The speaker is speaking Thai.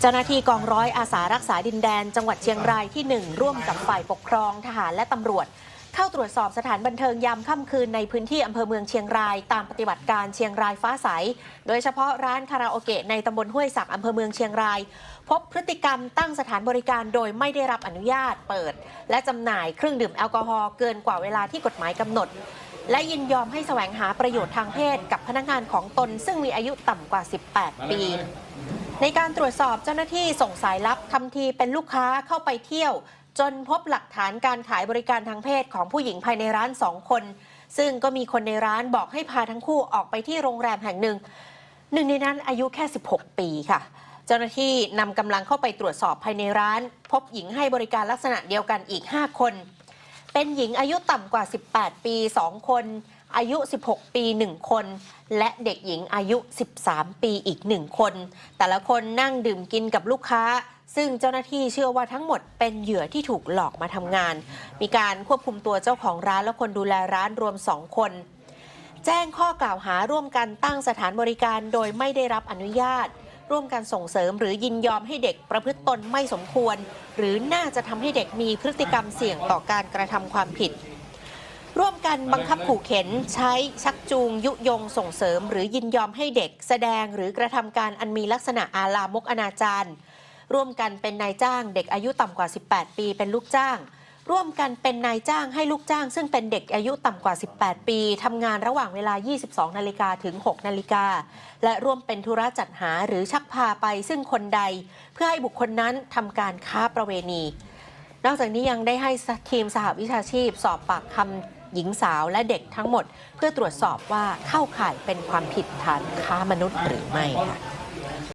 เจ้าหน้าที่กองร้อยอาสารักษาดินแดน จังหวัดเชียงรายที่ 1 ร่วมกับฝ่ายปกครองทหารและตำรวจ เข้าตรวจสอบสถานบันเทิงยามค่ำคืนในพื้นที่อำเภอเมืองเชียงราย ตามปฏิบัติการเชียงรายฟ้าใส โดยเฉพาะร้านคาราโอเกะในตำบลห้วยสักอำเภอเมืองเชียงราย พบพฤติกรรมตั้งสถานบริการโดยไม่ได้รับอนุญาตเปิด และจำหน่ายเครื่องดื่มแอลกอฮอล์เกินกว่าเวลาที่กฎหมายกำหนด และยินยอมให้แสวงหาประโยชน์ทางเพศกับพนักงานของตน ซึ่งมีอายุต่ำกว่า 18 ปี ในการตรวจสอบเจ้าหน้าที่ส่งสายลับทำทีเป็นลูกค้าเข้าไปเที่ยว จนพบหลักฐานการขายบริการทางเพศของผู้หญิงภายในร้านสองคน ซึ่งก็มีคนในร้านบอกให้พาทั้งคู่ออกไปที่โรงแรมแห่งหนึ่ง หนึ่งในนั้นอายุแค่ 16 ปีค่ะเจ้าหน้าที่นำกำลังเข้าไปตรวจสอบภายในร้าน พบหญิงให้บริการลักษณะเดียวกันอีก 5 คน เป็นหญิงอายุต่ำกว่า 18 ปี 2 คน อายุ 16 ปี 1 คน และเด็กหญิงอายุ 13 ปีอีก 1 คน แต่ละคนนั่งดื่มกินกับลูกค้า ซึ่งเจ้าหน้าที่เชื่อว่าทั้งหมดเป็นเหยื่อที่ถูกหลอกมาทำงาน มีการควบคุมตัวเจ้าของร้านและคนดูแลร้านรวม 2 คน แจ้งข้อกล่าวหาร่วมกันตั้งสถานบริการโดยไม่ได้รับอนุญาต ร่วมกันส่งเสริมหรือยินยอมให้เด็กประพฤติตนไม่สมควร หรือน่าจะทำให้เด็กมีพฤติกรรมเสี่ยงต่อการกระทำความผิด ร่วมกันบังคับขู่เข็นใช้ชักจูงยุยงส่งเสริม หรือยินยอมให้เด็ก แสดงหรือกระทำการอันมีลักษณะอาลามกอนาจารร่วมกันเป็นนายจ้างเด็กอายุต่ำกว่า 18 ปีเป็นลูกจ้าง ร่วมกันเป็นนายจ้างให้ลูกจ้าง ซึ่งเป็นเด็กอายุต่ำกว่า 18 ปีทำงานระหว่างเวลา 22 นาฬิกาถึง 6 นาฬิกา และร่วมเป็นธุระจัดหาหรือชักพาไปซึ่งคนใด เพื่อให้บุคคลนั้นทำการค้าประเวณี นอกจากนี้ยังได้ให้ทีมสหวิชาชีพ สอบปากคำหญิงสาวและเด็กทั้งหมด เพื่อตรวจสอบว่าเข้าข่ายเป็นความผิดฐานค้ามนุษย์หรือไม่ค่ะ